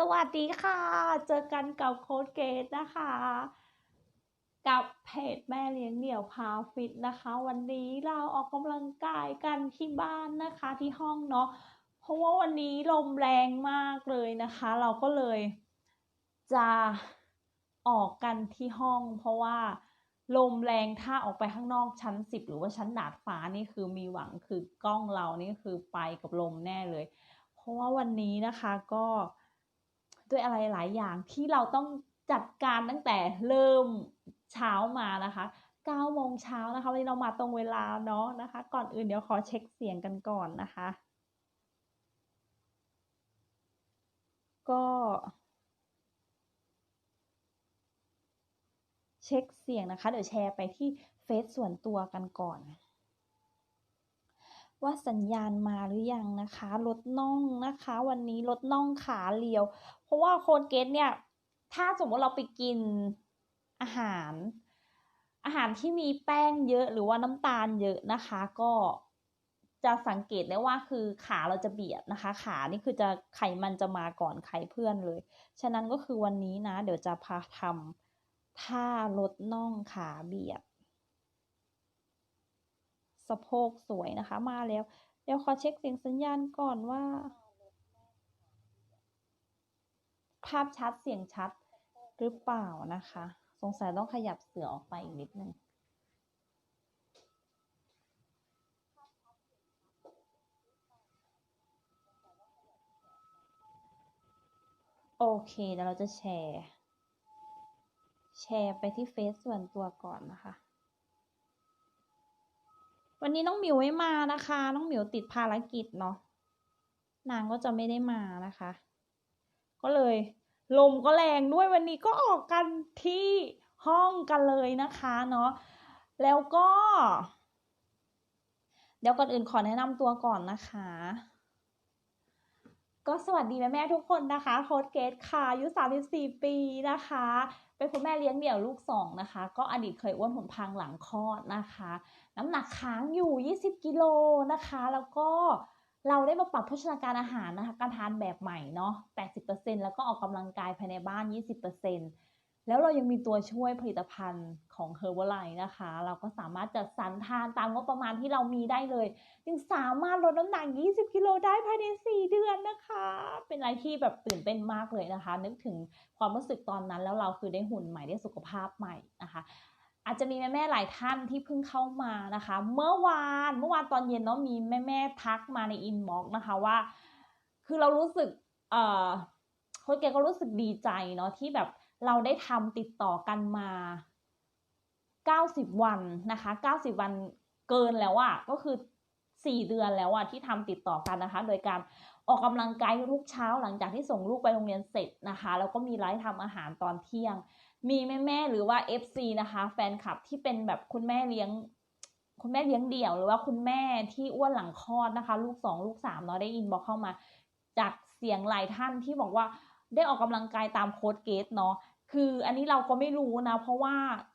สวัสดีค่ะ เจอกันกับโค้ดเกตนะคะ กับเพจแม่เลี้ยงเดี่ยวพาฟิตนะคะ วันนี้เราออกกำลังกายกันที่บ้านนะคะที่ห้องเนาะเพราะว่าวันนี้ลมแรงมากเลยนะคะ เราก็เลยจะออกกันที่ห้อง เพราะว่าลมแรงถ้าออกไปข้างนอกชั้นสิบหรือว่าชั้นดาดฟ้านี่คือมีหวังคือกล้องเรานี่คือไปกับลมแน่เลย เพราะว่าวันนี้นะคะก็ ด้วยอะไรหลายอย่างที่เราต้องจัดการตั้งแต่เริ่มเช้ามานะคะ9โมงเช้านะคะวันนี้เรามาตรงเวลาเนาะนะคะ ก่อนอื่นเดี๋ยวขอเช็คเสียงกันก่อนนะคะ ก็เช็คเสียงนะคะ เดี๋ยวแชร์ไปที่เฟซส่วนตัวกันก่อน ว่าสัญญาณมาหรือยังนะคะลดน่องนะคะ วันนี้ลดน่องขาเรียว เพราะว่าโคนเกตเนี่ย ถ้าสมมติเราไปกินอาหาร อาหารที่มีแป้งเยอะหรือว่าน้ำตาลเยอะนะคะ ก็จะสังเกตได้ว่าคือขาเราจะเบียดนะคะ ขานี่คือจะไขมันจะมาก่อนไขเพื่อนเลย ฉะนั้นก็คือวันนี้นะ เดี๋ยวจะพาทำท่าลดน่องขาเบียด สะโพกสวยนะคะมาแล้ว เดี๋ยวขอเช็คเสียงสัญญาณก่อนว่า ภาพชัดเสียงชัดหรือเปล่านะคะ สงสัยต้องขยับเสือออกไปอีกนิดนึงโอเคเดี๋ยวเราจะแชร์ แชร์ไปที่เฟซส่วนตัวก่อนนะคะ วันนี้น้องหมิวไม่มานะคะ น้องหมิวติดภารกิจเนาะนางก็จะไม่ได้มานะคะ ก็เลย ลมก็แรงด้วยวันนี้ก็ออกกันที่ห้องกันเลยนะคะเนาะแล้วก็ เดี๋ยวก่อนอื่นขอแนะนำตัวก่อนนะคะ ก็สวัสดีแม่แม่ทุกคนนะคะโค้ดเกตค่ะอายุ34 ปีนะคะ เป็นคุณแม่เลี้ยงเดี่ยวลูกสองนะคะ ก็อดีตเคยอ้วนผุนพังหลังคลอดนะคะ น้ำหนักค้างอยู่ 20 กิโลนะคะ แล้วก็เราได้มาปรับโภชนาการอาหารนะคะ การทานแบบใหม่เนาะ 80%แล้วก็ออกกำลังกายภายในบ้าน 20%แล้วเรายังมีตัวช่วยผลิตภัณฑ์ของ Herbalife นะคะ เราก็สามารถจัดสรรทานตามงบประมาณที่เรามีได้เลย จึงสามารถลดน้ำหนัก 20 กิโลได้ภายใน 4 เดือนนะคะ เป็นอะไรที่แบบตื่นเต้นมากเลยนะคะ นึกถึงความรู้สึกตอนนั้นแล้วเราคือได้หุ่นใหม่ได้สุขภาพใหม่นะคะ อาจจะมีแม่ๆหลายท่านที่เพิ่งเข้ามานะคะ เมื่อวานเมื่อวานตอนเย็นเนาะมีแม่ๆทักมาในอินบ็อกนะคะว่า คือเรารู้สึกเอ่อโค้ชเกก็รู้สึกดีใจเนาะที่แบบเราได้ทำติดต่อกันมา 90 วันนะคะ 90 วันเกินแล้วอะก็คือ 4 เดือนแล้วอะที่ทำติดต่อกันนะคะ โดยการ ออกกำลังกายทุกเช้าหลังจากที่ส่งลูกไปโรงเรียนเสร็จนะคะแล้วก็มีไลฟ์ทำอาหารตอนเที่ยง มีแม่ๆหรือว่า FC นะคะ แฟนคลับที่เป็นแบบคุณแม่เลี้ยง คุณแม่เลี้ยงเดี่ยว หรือว่าคุณแม่ที่อ้วนหลังคลอดนะคะ ลูกสองลูกสามเนาะได้อินบอกเข้ามา จากเสียงหลายท่านที่บอกว่าได้ออกกำลังกายตามโค้ดเกตเนาะคืออันนี้เราก็ไม่รู้นะ เพราะว่า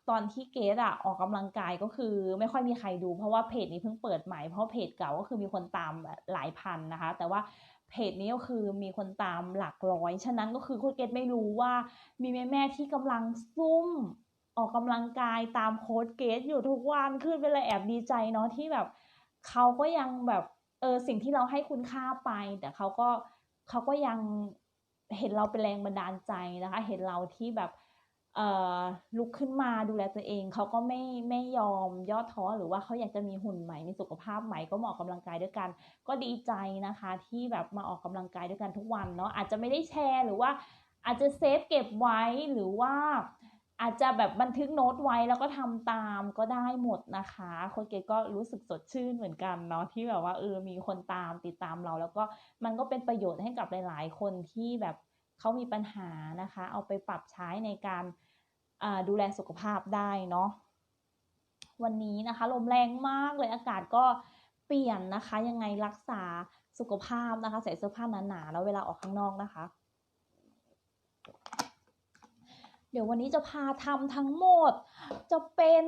ตอนที่เกดอะออกกำลังกายก็คือ ไม่ค่อยมีใครดู เพราะว่าเพจนี้เพิ่งเปิดใหม่เพราะเพจเก่าก็คือมีคนตามหลายพันนะคะ แต่ว่า เพจนี้ก็คือมีคนตามหลักร้อย ฉะนั้นก็คือคุณเกดไม่รู้ว่ามีแม่แม่ๆที่กำลังซุ่มออกกำลังกายตามโค้ดเกดอยู่ทุกวันขึ้นเป็นเลยแอบดีใจเนาะที่แบบเขาก็ยังแบบเออสิ่งที่เราให้คุณค่าไป แต่เขาก็เขาก็ยังเห็นเราเป็นแรงบันดาลใจนะคะ เห็นเราที่แบบ ลุกขึ้นมาดูแลตัวเอง เขาก็ไม่ไม่ยอมย่อท้อหรือว่าเขาอยากจะมีหุ่นใหม่มีสุขภาพใหม่ก็มาออกกำลังกายด้วยกัน ก็ดีใจนะคะ ที่แบบมาออกกำลังกายด้วยกันทุกวันเนาะอาจจะไม่ได้แชร์หรือว่าอาจจะเซฟเก็บไว้หรือว่าอาจจะแบบบันทึกโน้ตไว้แล้วก็ทำตามก็ได้หมดนะคะค้ชเกก็รู้สึกสดชื่นเหมือนกันเนาะที่แบบว่าเออมีคนตามติดตามเรา แล้วก็มันก็เป็นประโยชน์ให้กับหลาย ๆ คนที่แบบ เขามีปัญหานะคะ เอาไปปรับใช้ในการดูแลสุขภาพได้เนาะวันนี้นะคะลมแรงมากเลยอากาศก็เปลี่ยนนะคะ ยังไงรักษาสุขภาพนะคะ ใส่เสื้อผ้าหนาๆแล้วเวลาออกข้างนอกนะคะ เดี๋ยววันนี้จะพาทำทั้งหมด จะเป็น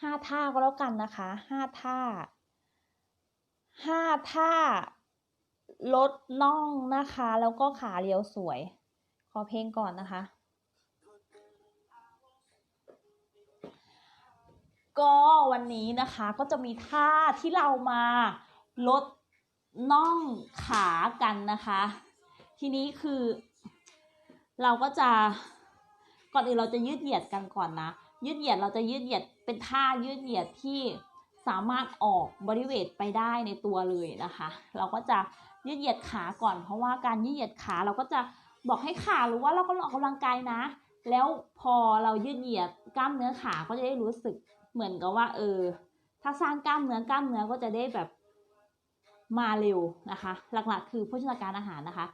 ห้าท่าก็แล้วกันนะคะห้าท่าห้าท่า ลดน่องนะคะ แล้วก็ขาเรียวสวย ขอเพลงก่อนนะคะก็วันนี้นะคะก็จะมีท่าที่เรามาลดน่องขากันนะคะ ทีนี้คือ เราก็จะก่อนอื่นเราจะยืดเหยียดกันก่อนนะ ยืดเหยียดเราจะยืดเหยียดเป็นท่ายืดเหยียดที่สามารถออกบริเวณไปได้ในตัวเลยนะคะ เราก็จะ ยืดเหยียดขาก่อน เพราะว่าการยืดเหยียดขาเราก็จะบอกให้ขารู้ว่าเรากำลังออกกำลังกายนะ แล้วพอเรายืดเหยียดกล้ามเนื้อขาก็จะได้รู้สึกเหมือนกับว่า เออ ถ้าสร้างกล้ามเนื้อกล้ามเนื้อก็จะได้แบบมาเร็วนะคะ หลักๆ คือโภชนาการอาหารนะคะ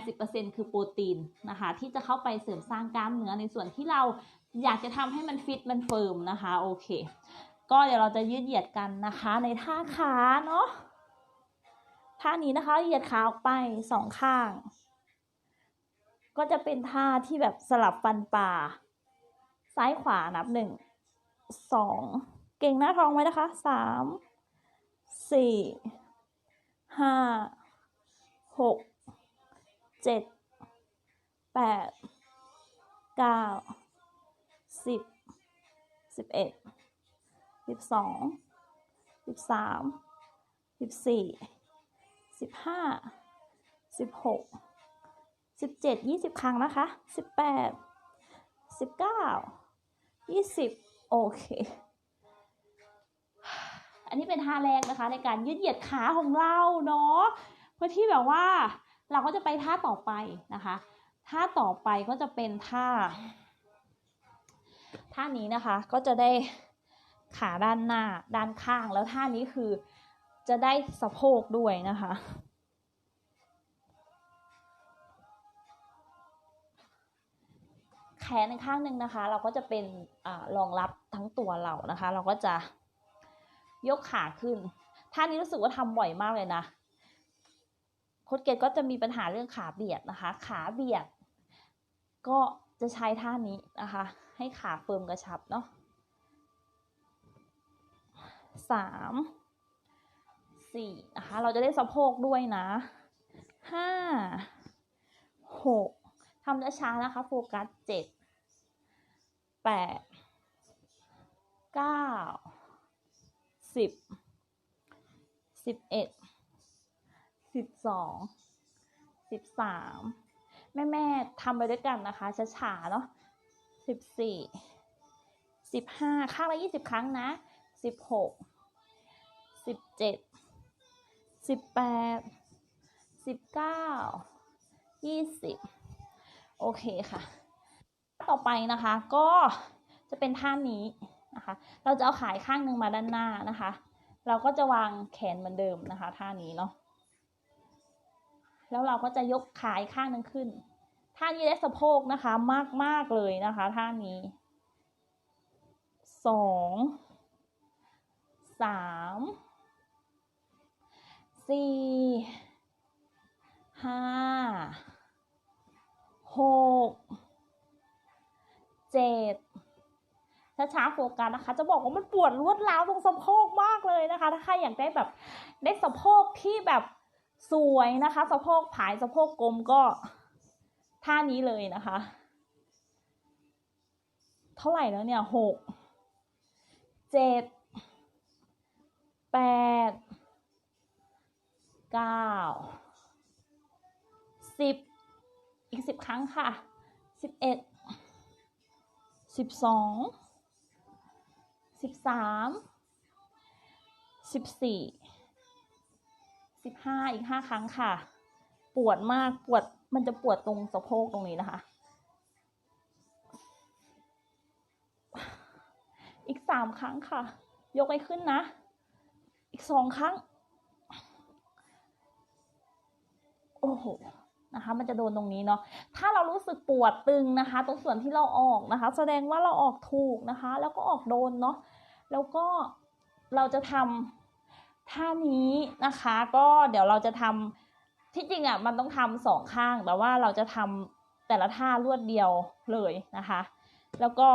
80%คือโปรตีนนะคะ ที่จะเข้าไปเสริมสร้างกล้ามเนื้อในส่วนที่เราอยากจะทำให้มันฟิตมันเฟิร์มนะคะ โอเค ก็เดี๋ยวเราจะยืดเหยียดกันนะคะ ในท่าขาเนาะ ท่านี้นะคะเหยียดขาออกไปสองข้าง ก็จะเป็นท่าที่แบบสลับฟันป่า ซ้ายขวานับหนึ่งสองเก่งหน้าท้องไว้นะคะสามสี่ห้าหกเจ็ดแปดเก้าสิบสิบเอ็ดสิบสองสิบสามสิบสี่ สิบห้าสิบหกสิบเจ็ดยี่สิบครั้งนะคะสิบแปดสิบเก้ายี่สิบโอเค อันนี้เป็นท่าแรกนะคะในการยืดเหยียดขาของเราเนาะเพื่อที่แบบว่าเราก็จะไปท่าต่อไปนะคะท่าต่อไปก็จะเป็นท่า ท่านี้นะคะก็จะได้ขาด้านหน้าด้านข้างแล้วท่านี้คือ จะได้สะโพกด้วยนะคะ แขนในข้างหนึ่งนะคะ เราก็จะเป็นอรองรับทั้งตัวเรานะคะ เราก็จะยกขาขึ้น ท่านี้รู้สึกว่าทำบ่อยมากเลยนะโค้ดเกตก็จะมีปัญหาเรื่องขาเบียดนะคะ ขาเบียด ก็จะใช้ท่านี้นะคะ ให้ขาเฟิร์มกระชับเนาะสาม สี่นะคะ เราจะได้สะโพกด้วยนะห้าหกทำช้าๆนะคะ โฟกัสเจ็ดแปดเก้าสิบสิบเอ็ดสิบสองสิบสามแม่แม่ทำไปด้วยกันนะคะช้าๆเนาะสิบสี่สิบห้าข้างละยี่สิบครั้งนะสิบหกสิบเจ็ด สิบแปดสิบเก้ายี่สิบโอเคค่ะ ต่อไปนะคะก็จะเป็นท่านี้นะคะ เราจะเอาขายข้างหนึ่งมาด้านหน้านะคะ เราก็จะวางแขนเหมือนเดิมนะคะท่านี้เนาะแล้วเราก็จะยกขายข้างหนึ่งขึ้น ท่านี้ได้สะโพกนะคะมากมากเลยนะคะ ท่านี้สองสาม สี่ห้าหกเจ็ดช้าๆโฟกัสนะคะ จะบอกว่ามันปวดรวดร้าวตรงสะโพกมากเลยนะคะ ถ้าใครอยากได้แบบได้สะโพกที่แบบสวยนะคะ สะโพกผายสะโพกกลมก็ท่านี้เลยนะคะ เท่าไหร่แล้วเนี่ยหกเจ็ดแปด เก้าสิบอีกสิบครั้งค่ะสิบเอ็ดสิบสองสิบสามสิบสี่สิบห้าอีกห้าครั้งค่ะ ปวดมากปวดมันจะปวดตรงสะโพกตรงนี้นะคะ อีกสามครั้งค่ะ ยกไปขึ้นนะ อีกสองครั้ง โอ้โหนะคะมันจะโดนตรงนี้เนาะถ้าเรารู้สึกปวดตึงนะคะ ตรงส่วนที่เราออกนะคะ แสดงว่าเราออกถูกนะคะ แล้วก็ออกโดนเนาะแล้วก็เราจะทำท่านี้นะคะ ก็เดี๋ยวเราจะทำที่จริงอะมันต้องทำสองข้างแต่ว่าเราจะทำแต่ละท่ารวดเดียวเลยนะคะ แล้วก็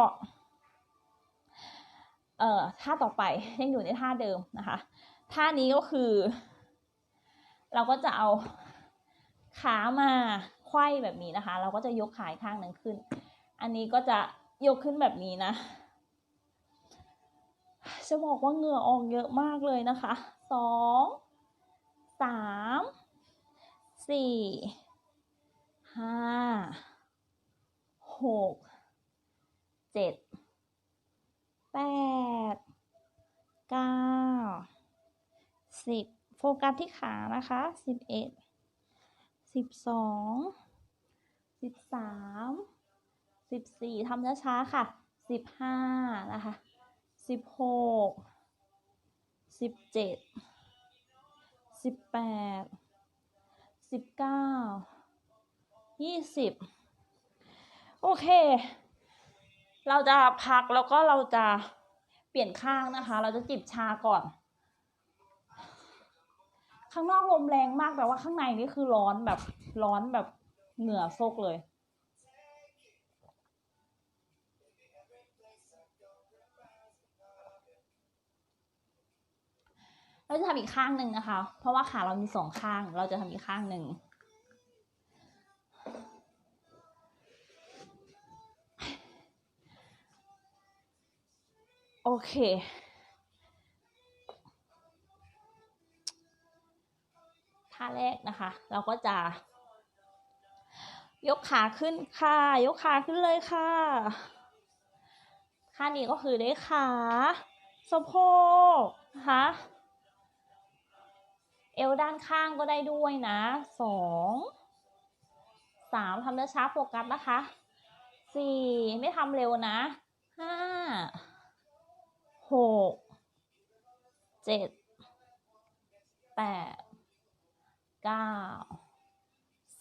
เอ่อท่าต่อไปยังอยู่ในท่าเดิมนะคะ ท่านี้ก็คือ เราก็จะเอา ขามาไขว้แบบนี้นะคะ เราก็จะยกขาข้างหนึ่งขึ้น อันนี้ก็จะยกขึ้นแบบนี้นะ จะบอกว่าเหงื่อออกเยอะมากเลยนะคะสองสามสี่ห้าหกเจ็ดแปดเก้าสิบโฟกัสที่ขานะคะสิบเอ็ด สิบสองสิบสามสิบสี่ทำช้าๆค่ะสิบห้านะคะสิบหกสิบเจ็ดสิบแปดสิบเก้ายี่สิบโอเค เราจะพักแล้วก็เราจะเปลี่ยนข้างนะคะ เราจะจิบชาก่อน ข้างนอกลมแรงมากแต่ว่าข้างในนี่คือร้อนแบบร้อนแบบเหงื่อโซกเลย เราจะทำอีกข้างหนึ่งนะคะ เพราะว่าขาเรามีสองข้าง เราจะทำอีกข้างหนึ่งโอเค แรกนะคะ เราก็จะ ยกขาขึ้นค่ะ ยกขาขึ้นเลยค่ะท่านี้ก็คือได้ขาสะโพกนะคะเอวด้านข้างก็ได้ด้วยนะสองสามทำช้าโฟกัสนะคะสี่ไม่ทำเร็วนะห้าหกเจ็ดแปด เก้า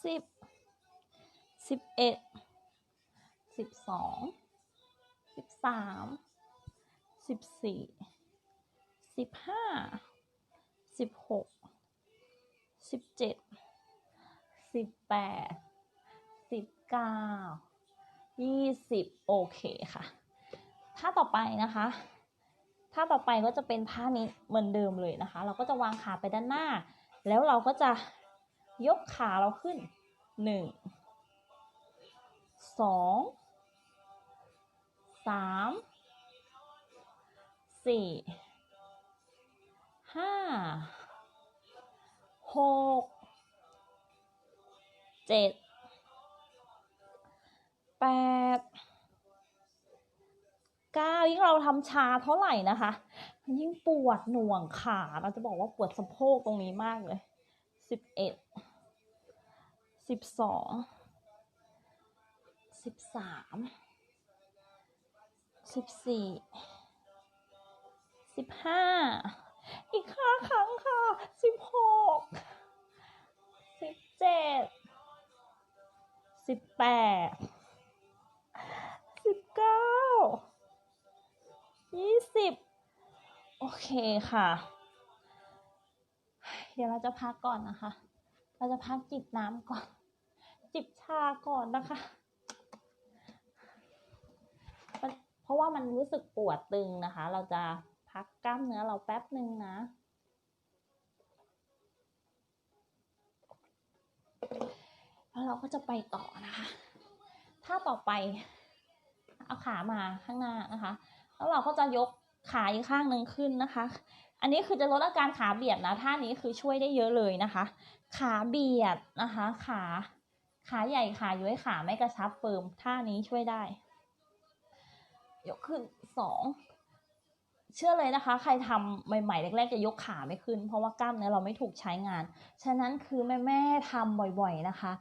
สิบสิบเอ็ดสิบสองสิบสามสิบสี่สิบห้าสิบหกสิบเจ็ดสิบแปดสิบเก้ายี่สิบโอเคค่ะ ท่าต่อไปนะคะท่าต่อไปก็จะเป็นท่านี้เหมือนเดิมเลยนะคะ เราก็จะวางขาไปด้านหน้า แล้วเราก็จะยกขาเราขึ้นหนึ่งสองสามสี่ห้าหกเจ็ดแปดเก้ายิ่งเราทำชาเท่าไหร่นะคะ ยิ่งปวดหน่วงขาเราจะบอกว่าปวดสะโพกตรงนี้มากเลยสิบเอ็ดสิบสองสิบสามสิบสี่สิบห้าอีกห้าครั้งค่ะสิบหกสิบเจ็ดสิบแปดสิบเก้ายี่สิบ โอเคค่ะ เดี๋ยวเราจะพักก่อนนะคะ เราจะพักจิบน้ำก่อน จิบชาก่อนนะคะ เพราะว่ามันรู้สึกปวดตึงนะคะ เราจะพักกล้ามเนื้อเราแป๊บหนึ่งนะแล้วเราก็จะไปต่อนะคะ ถ้าต่อไป เอาขามาข้างหน้านะคะ แล้วเราก็จะยก ขาอีกข้างหนึ่งขึ้นนะคะ อันนี้คือจะลดอาการขาเบียดนะท่านี้คือช่วยได้เยอะเลยนะคะ ขาเบียดนะคะ ขาขาใหญ่ขาย้วยขาไม่กระชับเฟิร์มท่านี้ช่วยได้ยกขึ้นสองเชื่อเลยนะคะ ใครทำใหม่ๆแรกๆจะยกขาไม่ขึ้น เพราะว่ากล้ามเนื้อเราไม่ถูกใช้งาน ฉะนั้นคือแม่ๆทำบ่อยๆนะคะ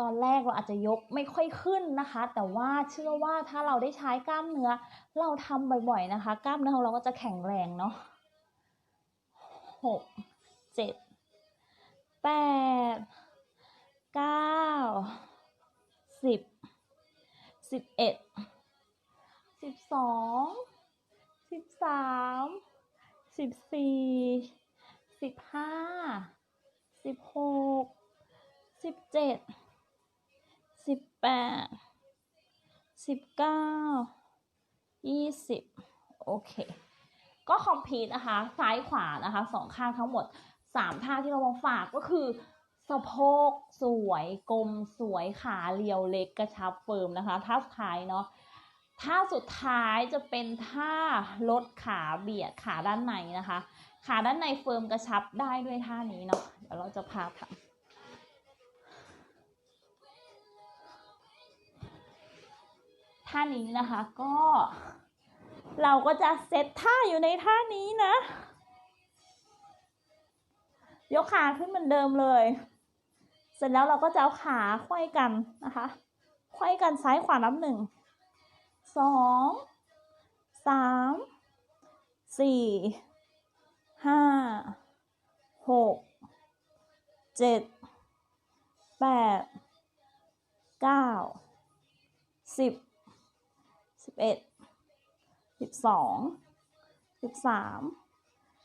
ตอนแรกเราอาจจะยกไม่ค่อยขึ้นนะคะ แต่ว่าเชื่อว่าถ้าเราได้ใช้กล้ามเนื้อ เราทำบ่อยๆนะคะ กล้ามเนื้อของเราก็จะแข็งแรงเนาะหกเจ็ดแปดเก้าสิบสิบเอ็ดสิบสองสิบสามสิบสี่สิบห้าสิบหกสิบเจ็ด สิบแปดสิบเก้ายี่สิบโอเค ก็คอมพลีทนะคะ ซ้ายขวานะคะสองข้างทั้งหมดสามท่าที่เรามาฝากก็คือสะโพกสวยกลมสวยขาเรียวเล็กกระชับเฟิร์มนะคะท่าสุดท้ายเนาะท่าสุดท้ายจะเป็นท่าลดขาเบียดขาด้านในนะคะ ขาด้านในเฟิร์มกระชับได้ด้วยท่านี้เนาะเดี๋ยวเราจะพาทำ ท่านี้นะคะก็ เราก็จะเซตท่าอยู่ในท่านี้นะ ยกขาขึ้นเหมือนเดิมเลย เสร็จแล้วเราก็จะเอาขาควยกันนะคะควยกันซ้ายขวานับหนึ่งสองสามสี่ห้าหกเจ็ดแปดเก้าสิบ สิบเอ็ดสิบสองสิบสาม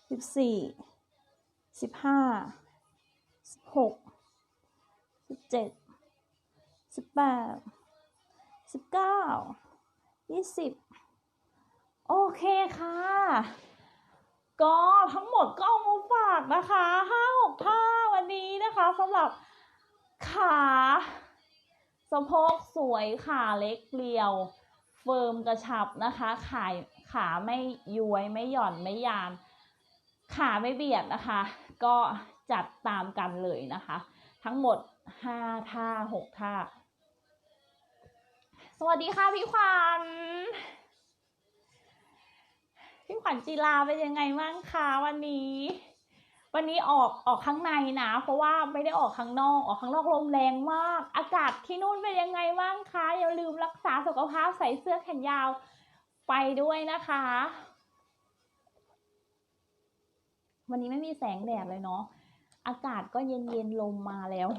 สิบสี่สิบห้าสิบหกสิบเจ็ดสิบแปดสิบเก้ายี่สิบโอเคค่ะ ก็ทั้งหมดก็เอามาฝากนะคะห้าหกท่าวันนี้นะคะสำหรับขาสะโพกสวยขาเล็กเรียว ฟิร์มกระชับนะคะ ขาขาไม่ย้วยไม่หย่อนไม่ยาน ขาไม่เบียดนะคะ ก็จัดตามกันเลยนะคะ ทั้งหมดห้าท่าหกท่า สวัสดีค่ะพี่ขวัญพี่ขวัญจีราเป็นยังไงบ้างคะวันนี้ วันนี้ออกออกข้างในนะ เพราะว่าไม่ได้ออกข้างนอก ออกข้างนอกลมแรงมาก อากาศที่นู่นเป็นยังไงบ้างคะอย่าลืมรักษาสุขภาพใส่เสื้อแขนยาวไปด้วยนะคะ วันนี้ไม่มีแสงแดดเลยเนาะอากาศก็เย็นเย็นลมมาแล้ว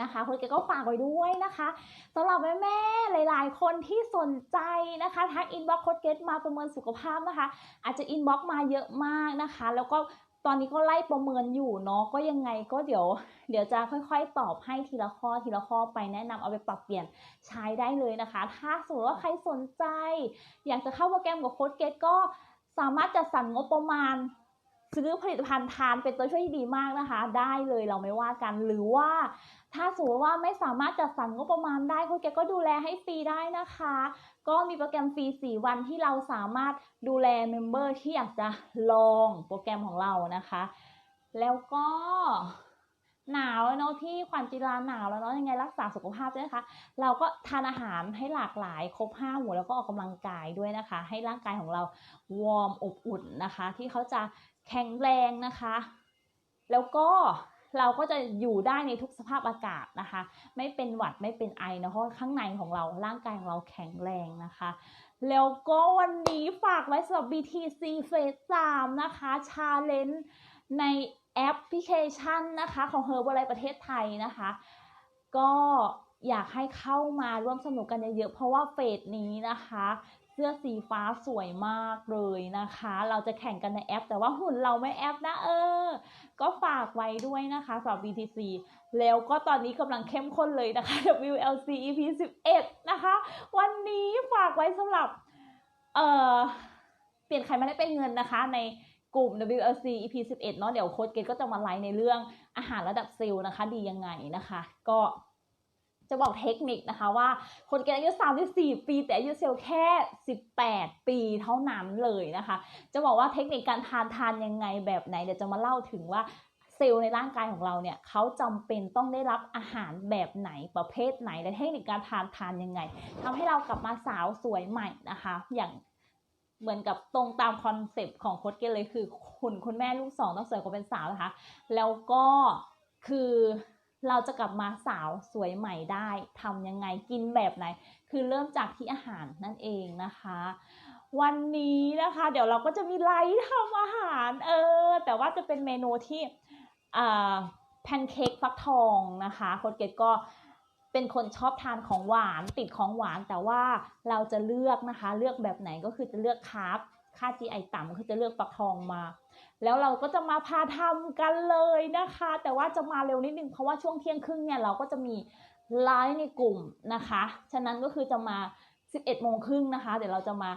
นะคะคุณเกก็ฝากไว้ด้วยนะคะสำหรับแม่ๆหลาย ๆ คนที่สนใจนะคะทักอินบ็อกโค้ดเกตมาประเมินสุขภาพนะคะ อาจจะอินบ็อกมาเยอะมากนะคะ แล้วก็ ตอนนี้ก็ไล่ประเมินอยู่เนาะก็ยังไงก็เดี๋ยว เดี๋ยวจะค่อยๆ ตอบให้ทีละข้อทีละข้อไปแนะนำเอาไปปรับเปลี่ยนใช้ได้เลยนะคะ ถ้าสมมติว่าใครสนใจ อยากจะเข้าโปรแกรมกับโค้ดเกตก็สามารถจัดสรรงบประมาณ ซื้อผลิตภัณฑ์ทานเป็นตัวช่วยที่ดีมากนะคะ ได้เลยเราไม่ว่ากันหรือว่า ถ้าสมมติว่าไม่สามารถจัดสรรงบประมาณได้คุณแกก็ดูแลให้ฟรีได้นะคะ ก็มีโปรแกรมฟรี 4 วันที่เราสามารถดูแลเมมเบอร์ที่อยากจะลองโปรแกรมของเรานะคะ แล้วก็ หนาวแล้วเนาะพี่ขวัญจิราหนาวแล้วเนาะยังไงรักษาสุขภาพด้วยนะคะ เราก็ทานอาหารให้หลากหลายครบห้าหมู่แล้วก็ออกกำลังกายด้วยนะคะ ให้ร่างกายของเราวอร์มอบอุ่นนะคะ ที่เขาจะแข็งแรงนะคะ แล้วก็เราก็จะอยู่ได้ในทุกสภาพอากาศนะคะ ไม่เป็นหวัดไม่เป็นไอนะเพราะข้างในของเราร่างกายของเราแข็งแรงนะคะ แล้วก็วันนี้ฝากไว้สำหรับ BTC Phase 3นะคะ Challenge ใน แอปพลิเคชันนะคะของ Herbalife ประเทศไทยนะคะ ก็อยากให้เข้ามาร่วมสนุกกันเยอะๆเพราะว่าเฟสนี้นะคะ เสื้อสีฟ้าสวยมากเลยนะคะ เราจะแข่งกันในแอป แต่ว่าหุ่นเราไม่แอปนะเออ ก็ฝากไว้ด้วยนะคะสำหรับ BTC แล้วก็ตอนนี้กำลังเข้มข้นเลยนะคะ WLC EP 11นะคะ วันนี้ฝากไว้สำหรับ เอ่อ เปลี่ยนใครไม่ได้เป็นเงินนะคะใน กลุ่ม WLC EP 11 เนาะเดี๋ยวโค้ดเกตก็จะมาไลฟ์ในเรื่องอาหารระดับเซลล์นะคะ ดียังไงนะคะ ก็จะบอกเทคนิคนะคะว่าคนเกณฑ์อายุ 34 ปีแต่อายุเซลล์แค่ 18 ปีเท่านั้นเลยนะคะ จะบอกว่าเทคนิคการทานทานยังไงแบบไหนเดี๋ยวจะมาเล่าถึงว่าเซลล์ในร่างกายของเราเนี่ยเขาจำเป็นต้องได้รับอาหารแบบไหนประเภทไหนและเทคนิคการทานทานยังไงทำให้เรากลับมาสาวสวยใหม่นะคะ อย่าง เหมือนกับตรงตามคอนเซปต์ของโค้ดเกณฑ์เลยคือคุณคุณแม่ลูกสองต้องสวยกว่าเป็นสาวนะคะ แล้วก็คือเราจะกลับมาสาวสวยใหม่ได้ทำยังไงกินแบบไหน คือเริ่มจากที่อาหารนั่นเองนะคะ วันนี้นะคะ เดี๋ยวเราก็จะมีไลฟ์ทำอาหารเออแต่ว่าจะเป็นเมนูที่แพนเค้กฟักทองนะคะโค้ดเกตก็ เป็นคนชอบทานของหวานติดของหวานแต่ว่าเราจะเลือกนะคะ เลือกแบบไหนก็คือจะเลือกคาร์บค่า GI ต่ำก็คือจะเลือกฟักทองมา แล้วเราก็จะมาพาทำกันเลยนะคะ แต่ว่าจะมาเร็วนิดนึงเพราะว่าช่วงเที่ยงครึ่งเนี่ยเราก็จะมีไลฟ์ในกลุ่มนะคะ ฉะนั้นก็คือจะมา 11โมงครึ่งนะคะ เดี๋ยวเราจะมา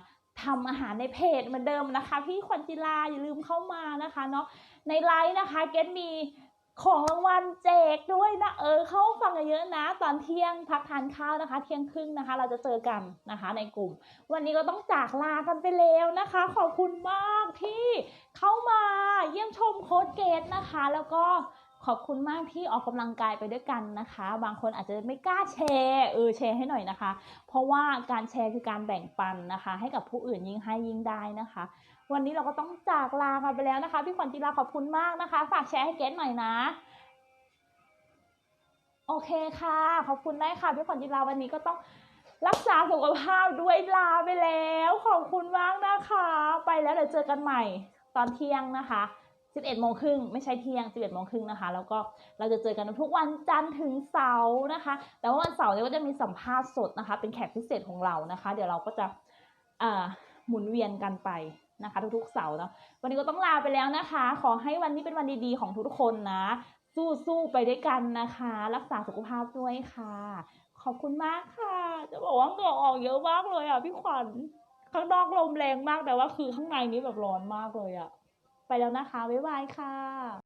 ทำอาหารในเพจเหมือนเดิมนะคะ พี่ขวัญจิลาอย่าลืมเข้ามานะคะเนาะในไลฟ์นะคะเกตมี ของรางวัลแจกด้วยนะเออเข้าฟังกันเยอะนะ ตอนเที่ยงพักทานข้าวนะคะ เที่ยงครึ่งนะคะ เราจะเจอกันนะคะในกลุ่ม วันนี้ก็ต้องจากลากันไปแล้วนะคะ ขอบคุณมากที่เข้ามาเยี่ยมชมโค้ดเกตนะคะ แล้วก็ขอบคุณมากที่ออกกำลังกายไปด้วยกันนะคะ บางคนอาจจะไม่กล้าแชร์เออแชร์ให้หน่อยนะคะ เพราะว่าการแชร์คือการแบ่งปันนะคะ ให้กับผู้อื่นยิ่งให้ยิ่งได้นะคะ วันนี้เราก็ต้องจากลากันไปแล้วนะคะ พี่ขวัญจิราขอบคุณมากนะคะ ฝากแชร์ให้เกตหน่อยนะ โอเคค่ะ ขอบคุณได้ค่ะ พี่ขวัญจิราวันนี้ก็ต้องรักษาสุขภาพด้วยลาไปแล้ว ขอบคุณมากนะคะ ไปแล้วเดี๋ยวเจอกันใหม่ตอนเที่ยงนะคะ11โมงครึ่งไม่ใช่เที่ยง 11โมงครึ่งนะคะ แล้วก็เราจะเจอกันทุกวันจันทร์ถึงเสาร์นะคะ แต่ว่าวันเสาร์เนี่ยก็จะมีสัมภาษณ์สดนะคะ เป็นแขกพิเศษของเรานะคะ เดี๋ยวเราก็จะหมุนเวียนกันไป นะคะ ทุกๆเสาร์เนาะวันนี้ก็ต้องลาไปแล้วนะคะ ขอให้วันนี้เป็นวันดีๆของทุกคนนะ สู้ๆไปด้วยกันนะคะ รักษาสุขภาพด้วยค่ะ ขอบคุณมากค่ะ จะบอกว่าเหงื่อออกเยอะมากเลยอะพี่ขวัญข้างนอกลมแรงมากแต่ว่าคือข้างในนี้แบบร้อนมากเลยอะ ไปแล้วนะคะบ๊ายบายค่ะ